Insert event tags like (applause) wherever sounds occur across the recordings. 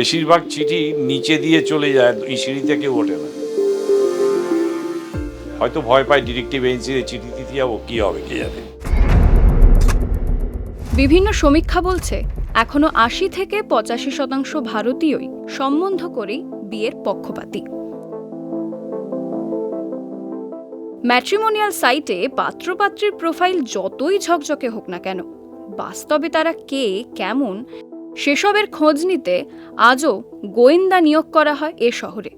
বেশিরভাগ চিঠি নিচে দিয়ে চলে যায়, এই সিঁড়িতে কেউ ওঠে না। হয়তো ভয় পায় ডিরেক্টিভ এজেন্সিতে চিঠি দিতে যাব কি হবে, কে জানে। বিভিন্ন সমীক্ষা বলছে, এখনও আশি থেকে পঁচাশি শতাংশ ভারতীয়ই সম্বন্ধ করেই বিয়ের পক্ষপাতী। ম্যাট্রিমোনিয়াল সাইটে পাত্রপাত্রীর প্রোফাইল যতই ঝকঝকে হোক না কেন, বাস্তবে তারা কে, কেমন সেসবের খোঁজ নিতে আজও গোয়েন্দা নিয়োগ করা হয় এ শহরে।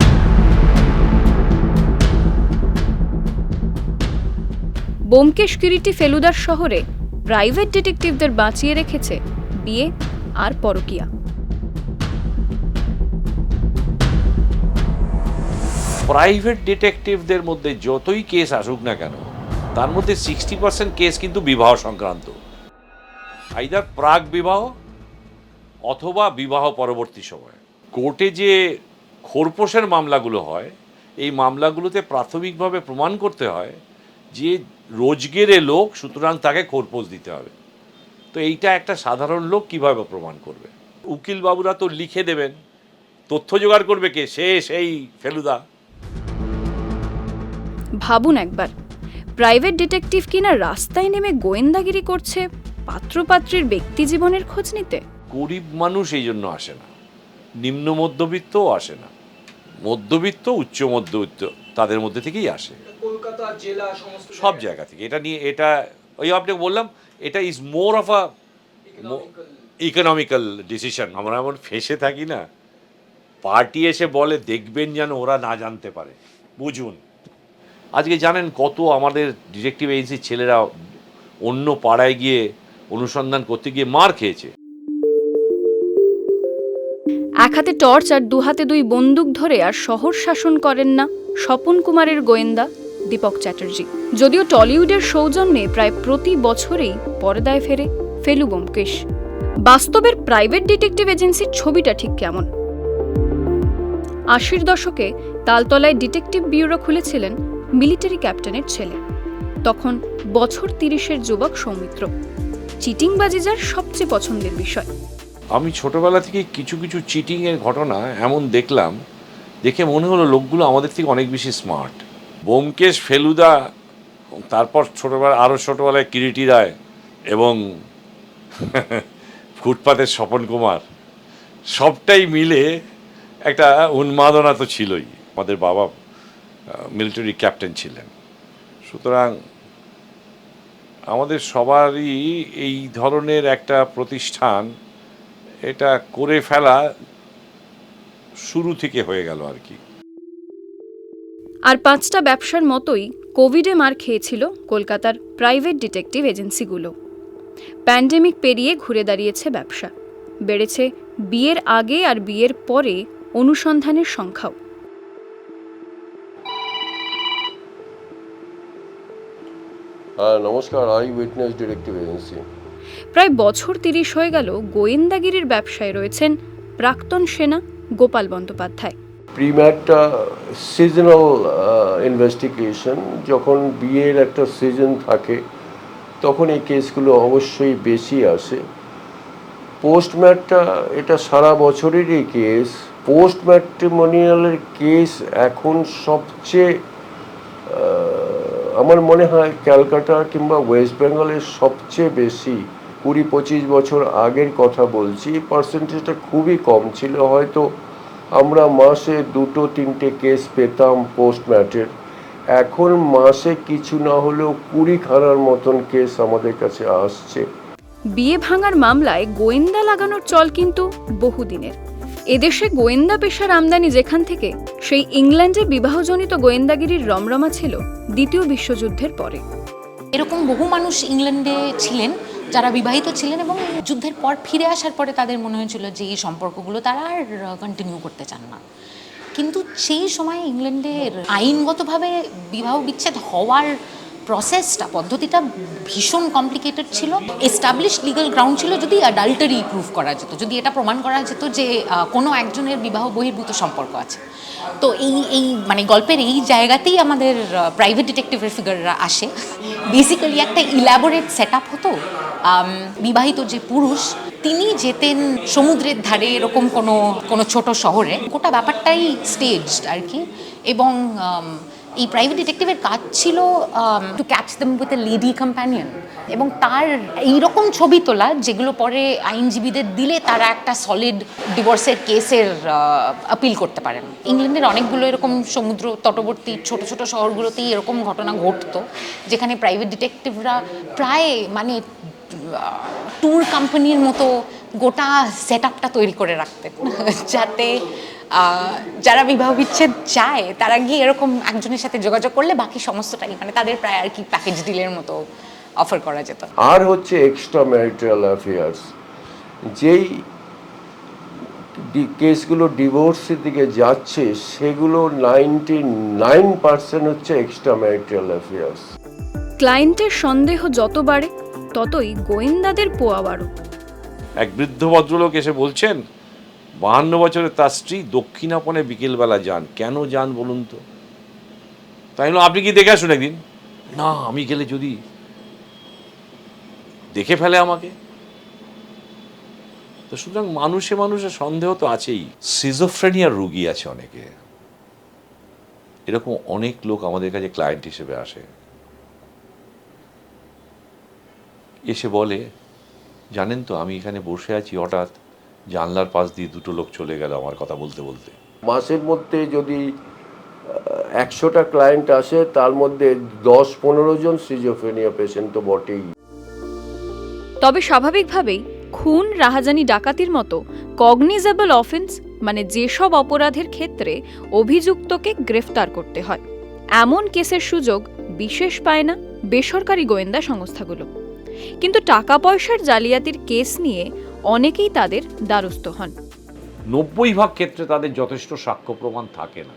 বোমকেশ কিরিটি ফেলুদার শহরে প্রাইভেট ডিটেকটিভদের বাঁচিয়ে রেখেছে বিয়ে আর পরকিয়া। প্রাইভেট ডিটেকটিভদের মধ্যে যতই কেস আসুক না কেন, তার মধ্যে সিক্সটি পার্সেন্ট কেস কিন্তু বিবাহ সংক্রান্ত। আইদার প্রাক বিবাহ অথবা বিবাহ পরবর্তী সময়। কোর্টে যে খোরপোশের মামলাগুলো হয়, এই মামলাগুলোতে প্রাথমিকভাবে প্রমাণ করতে হয় যে রোজগেরে লোক, সুতরাং তাকে খোরপোশ দিতে হবে। তো এইটা একটা সাধারণ লোক কীভাবে প্রমাণ করবে? উকিল বাবুরা তো লিখে দেবেন, তথ্য জোগাড় করবে কে? সে, সেই, ফেলুদা। ভাবুন একবার, প্রাইভেট ডিটেকটিভ কিনা রাস্তায় নেমে গোয়েন্দাগিরি করছে পাত্রপাত্রীর ব্যক্তি জীবনের খোঁজ নিতে? গরিব মানুষ এই জন্য আসে না। নিম্ন মধ্যবিত্তও আসে না। মধ্যবিত্ত উচ্চ মধ্যবিত্ত তাদের মধ্যে থেকেই আসে। কলকাতা জেলা সমস্ত সব জায়গা থেকে। এটা নিয়ে এটা ওই আপনাকে বললাম এটা is more of a economical decision আমরা এমন ফেসে থাকি না। পার্টি এসে বলে দেখবেন যেন ওরা না জানতে পারে। বুঝুন। আজকে জানেন কত আমাদের ডিটেকটিভ এজেন্সির ছেলেরা অন্য পাড়ায় গিয়ে অনুসন্ধান করতে গিয়ে মার খেয়েছে। এক হাতে টর্চ আর দু হাতে দুই বন্দুক ধরে আর শহর শাসন করেন না স্বপন কুমারের গোয়েন্দা দীপক চ্যাটার্জি। যদিও টলিউডের সৌজন্যে প্রায় প্রতি বছরেই পর্দায় ফেরে ফেলু ব্যোমকেশ। বাস্তবের প্রাইভেট ডিটেকটিভ এজেন্সির ছবিটা ঠিক কেমন? আশির দশকে তালতলায় ডিটেকটিভ ব্যুরো খুলেছিলেন মিলিটারি ক্যাপ্টেনের ছেলে। তখন বছর তিরিশের যুবক সৌমিত্র। চিটিংবাজি যার সবচেয়ে পছন্দের বিষয়। আমি ছোটবেলা থেকে কিছু কিছু চিটিংয়ের ঘটনা এমন দেখলাম, দেখে মনে হলো লোকগুলো আমাদের থেকে অনেক বেশি স্মার্ট বোমকেশ ফেলুদা, তারপর ছোটবেলা আরও ছোটোবেলায় কিরিটি রায় এবং ফুটপাতের স্বপন কুমার, সবটাই মিলে একটা উন্মাদনা তো ছিলই। আমাদের বাবা মিলিটারি ক্যাপ্টেন ছিলেন। সুতরাং আমাদের সবারই এই ধরনের একটা প্রতিষ্ঠান এটা করে ফেলা শুরু থেকে হয়ে গেল আর কি। আর পাঁচটা ব্যবসার মতোই কোভিডে মার খেয়েছিল কলকাতার প্রাইভেট ডিটেকটিভ এজেন্সিগুলো। প্যান্ডেমিক পেরিয়ে ঘুরে দাঁড়িয়েছে ব্যবসা। বেড়েছে বিয়ের আগে আর বিয়ের পরে অনুসন্ধানের সংখ্যাও। নমস্কার আই উইটনেস ডিটেকটিভ এজেন্সি প্রায় বছর তিরিশ হয়ে গেল গোয়েন্দাগিরির ব্যবসায় রয়েছেন প্রাক্তন সেনা গোপাল বন্দ্যোপাধ্যায়। প্রিম্যাটটা সিজনাল ইনভেস্টিগেশন যখন বিয়ের একটা সিজন থাকে, তখন এই কেসগুলো অবশ্যই বেশি আসে। পোস্টম্যাটটা এটা সারা বছরেরই কেস পোস্ট ম্যাট্রিমোনিয়ালের কেস এখন সবচেয়ে আমার মনে হয় ক্যালকাটা কিংবা ওয়েস্ট বেঙ্গলের সবচেয়ে বেশি কুড়ি পঁচিশ বছর আগের কথা বলছি পার্সেন্টেজটা খুবই কম ছিল। হয়তো আমরা মাসে দুটো, তিনটে কেস পেতাম পোস্ট ম্যাটের এখন মাসে কিছু না হলেও কুড়ি খানার মতন কেস আমাদের কাছে আসছে। বিয়ে ভাঙার মামলায় গোয়েন্দা লাগানোর চল কিন্তু বহুদিনের। এদেশে গোয়েন্দা পেশার আমদানি যেখান থেকে, সেই ইংল্যান্ডে বিবাহজনিত গোয়েন্দাগিরির রমরমা ছিল দ্বিতীয় বিশ্বযুদ্ধের পরে। এরকম বহু মানুষ ইংল্যান্ডে ছিলেন, যারা বিবাহিত ছিলেন এবং যুদ্ধের পর ফিরে আসার পরে তাদের মনে হয়েছিল যে এই সম্পর্কগুলো তারা আর কন্টিনিউ করতে চান না। কিন্তু সেই সময় ইংল্যান্ডের আইনগতভাবে বিবাহ বিচ্ছেদ হওয়ার প্রসেসটা পদ্ধতিটা ভীষণ কমপ্লিকেটেড ছিল এস্টাবলিশ লিগাল গ্রাউন্ড ছিল যদি অ্যাডাল্টারি প্রুভ করা যেত, যদি এটা প্রমাণ করা যেত যে কোনো একজনের বিবাহ বহির্ভূত সম্পর্ক আছে। তো এই এই মানে গল্পের এই জায়গাতেই আমাদের প্রাইভেট ডিটেকটিভের ফিগাররা আসে। বেসিক্যালি একটা ইলাবোরেট সেট আপ হতো বিবাহিত যে পুরুষ, তিনি যেতেন সমুদ্রের ধারে এরকম কোনো কোনো ছোট শহরে। গোটা ব্যাপারটাই স্টেজড আর কি। এবং এই প্রাইভেট ডিটেকটিভের কাজ ছিল to catch them with a lady companion এবং তার এইরকম ছবি তোলা, যেগুলো পরে আইনজীবীদের দিলে তারা একটা সলিড ডিভোর্সের কেসের আপিল করতে পারেন। ইংল্যান্ডের অনেকগুলো এরকম সমুদ্র তটবর্তী, ছোট ছোট শহরগুলোতেই এরকম ঘটনা ঘটতো, যেখানে প্রাইভেট ডিটেকটিভরা প্রায় মানে ট্যুর কোম্পানির মতো গোটা সেট আপটা তৈরি করে রাখতেন, (laughs) যাতে যারা বিবাহ বিচ্ছেদ চায় তারা গিয়ে এরকম একজনের সাথে যোগাযোগ করলে বাকি সমস্তটাই মানে তাদের প্রায় আর কি প্যাকেজ ডিলের মতো অফার করা যেত। আর হচ্ছে এক্সট্রা ম্যারিটাল অ্যাফেয়ার্স যেই কেসগুলো ডিভোর্সের দিকে যাচ্ছে সেগুলো নাইনটি নাইন পার্সেন্ট হচ্ছে এক্সট্রা ম্যারিটাল অ্যাফেয়ার্স ক্লায়েন্টের সন্দেহ যত বাড়ে ততই গোয়েন্দাদের পোয়া বাড়ো এক বৃদ্ধ ভদ্রলোক এসে বলছেন বাহান্ন বছরের তার স্ত্রী দক্ষিণাপনে বিকেলবেলা যান। কেন যান বলুন তো? তাই হলো আপনি কি দেখে আসুন একদিন। না, আমি গেলে যদি দেখে ফেলে আমাকে। তো সুতরাং মানুষে মানুষের সন্দেহ তো আছেই। সিজোফ্রেনিয়ার রুগী আছে অনেকে। এরকম অনেক লোক আমাদের কাছে ক্লায়েন্ট হিসেবে আসে। এসে বলে, জানেন তো, আমি এখানে বসে আছি হঠাৎ। জানলার পাশ দিয়ে দুটো লোক চলে গেল আমার কথা বলতে বলতে। মাসের মধ্যে যদি একশোটা ক্লায়েন্ট আসে তার মধ্যে দশ পনেরো জন সিজোফেনিয়া পেশেন্ট তো বটেই। তবে স্বাভাবিকভাবেই খুন রাহাজানি ডাকাতির মতো কগনিজেবল অফেন্স মানে যেসব অপরাধের ক্ষেত্রে অভিযুক্তকে গ্রেফতার করতে হয়। এমন কেসের সুযোগ বিশেষ পায় না বেসরকারি গোয়েন্দা সংস্থাগুলো। কিন্তু টাকা পয়সার জালিয়াতির কেস নিয়ে অনেকেই তাদের দ্বারস্থ হন। নব্বই ভাগ ক্ষেত্রে তাদের যথেষ্ট সাক্ষ্য প্রমাণ থাকে না।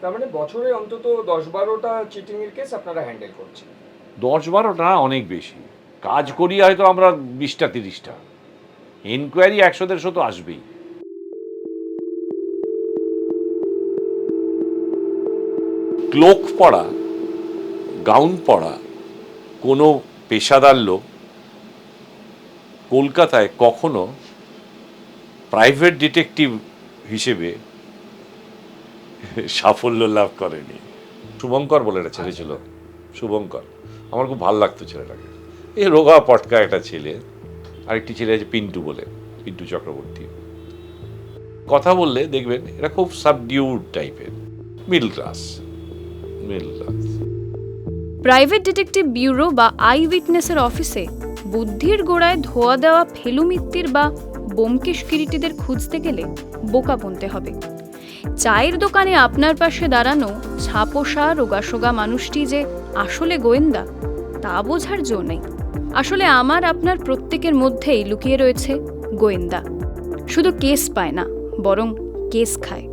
তার মানে বছরে অন্তত দশ বারোটা চিটিং এর কেস আপনারা হ্যান্ডেল করছেন? দশ বারোটা না অনেক বেশি। কাজ করি হয়তো আমরা বিশটা তিরিশটা। এনকোয়ারি একশো দেড়শো তো আসবেই। ক্লোক পড়া গাউন পড়া কোনো পেশাদার লোক কলকাতায় কখনো প্রাইভেট ডিটেকটিভ হিসেবে সাফল্য লাভ করেনি। শুভঙ্কর বলে একটা ছেলে ছিল, শুভঙ্কর। আমার খুব ভালো লাগতো ছেলেটাকে। এই রোগা পটকা একটা ছেলে, আরেকটি ছেলে আছে পিন্টু বলে, পিন্টু চক্রবর্তী। কথা বললে দেখবেন এরা খুব সাবডিউড টাইপের middle class middle class private detective bureau বা আই উইটনেসের অফিসে বুদ্ধির গোড়ায় ধোয়া দেওয়া ফেলুমিত্তির বা বোমকেশ কিরিটিদের খুঁজতে গেলে বোকা বনতে হবে। চায়ের দোকানে আপনার পাশে দাঁড়ানো ছাপোষা, রোগাসোগা মানুষটি যে আসলে গোয়েন্দা, তা বোঝার জো নেই। আসলে আমার আপনার প্রত্যেকের মধ্যেই লুকিয়ে রয়েছে গোয়েন্দা। শুধু কেস পায় না, বরং কেস খায়।